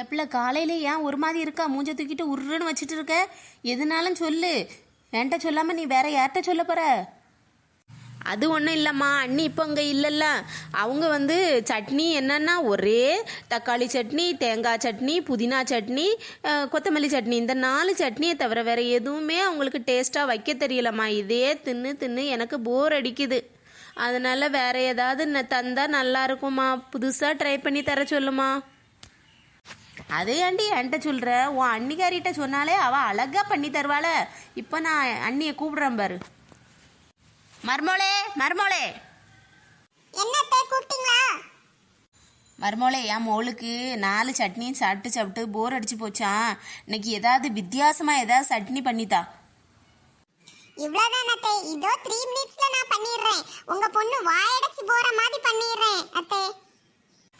எப்பல காலையில ஏன் ஒரு மாதிரி இருக்கா? மூஞ்ச தூக்கிட்டு உருன்னு வச்சுட்டு இருக்க? எதுனாலும் சொல்லு. என்கிட்ட சொல்லாம நீ வேற யார்கிட்ட சொல்ல போற? அது ஒன்றும் இல்லைம்மா. அண்ணி இப்போ அங்கே இல்லைல்ல. அவங்க வந்து சட்னி என்னன்னா ஒரே தக்காளி சட்னி தேங்காய் சட்னி புதினா சட்னி கொத்தமல்லி சட்னி. இந்த நாலு சட்னியை தவிர வேறு எதுவுமே அவங்களுக்கு டேஸ்ட்டாக வைக்க தெரியலம்மா. இதே தின்னு தின்னு எனக்கு போர் அடிக்குது. அதனால் வேற ஏதாவது தந்தால் நல்லாயிருக்கும்மா நல்லா இருக்குமா புதுசாக ட்ரை பண்ணி தர சொல்லுமா அதே ஆண்டி என்கிட்ட சொல்கிற உன் அன்னிக்காரிட்ட சொன்னாலே அவள் அழகா பண்ணி தருவாள. இப்போ நான் அண்ணியை கூப்பிடுறேன் பாரு. மர்மோளே மர்மோளே. மர்மோளே என் மோளுக்கு நாலு சட்னியும் சாப்பிட்டு சாப்பிட்டு போர் அடிச்சு போச்சான் இன்னைக்கு ஏதாவது வித்தியாசமா ஏதாவது சட்னி பண்ணித்தா. இவ்வளவுதான் இதோ த்ரீ மினிட்ஸ்ல நான் பண்ணிடுறேன். உங்க பொண்ணு வாயடைச்சு போற மாதிரி அத்தை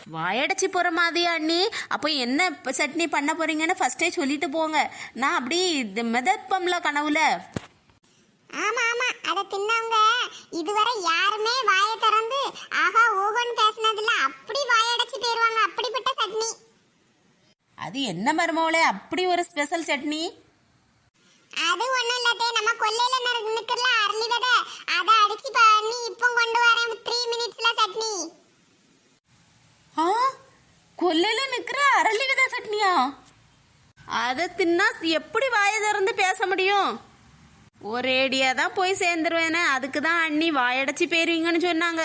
வாயடைச்சு போற மாதிரி அண்ணி? அப்போ என்ன சட்னி பண்ண போறீங்கன்னு ஃபர்ஸ்டே சொல்லிட்டு போங்க. நான் அப்படி மிதப்பம்ல கனவுல. ஆமா ஆமா. அதை தின்னவங்க இதுவரை யாருமே வாயை திறந்து ஆஹா ஓகோன்னு பேசினதில்ல. அப்படி வாயடைச்சு போயிருவாங்க அப்படிப்பட்ட சட்னி. அது என்ன மர்மோளே அப்படி ஒரு ஸ்பெஷல் சட்னி? அது ஒண்ணும் இல்லத்தே. நம்ம கொல்லையில நிக்கிறல அரளி விதை அதை அடிச்சு பண்ணி இப்போ கொண்டு வரேன் த்ரீ மினிட்ஸ்ல சட்னி ஆ கொல்லையில நிக்கிற அரளி வித சட்னியா? அதை தின்னா எப்படி வாயை திறந்து பேச முடியும்? ஒரேடியா தான் போய் சேர்ந்துருவேனே. அதுக்கு தான் அண்ணி வாயடைச்சி போயிருவீங்கன்னு சொன்னாங்க.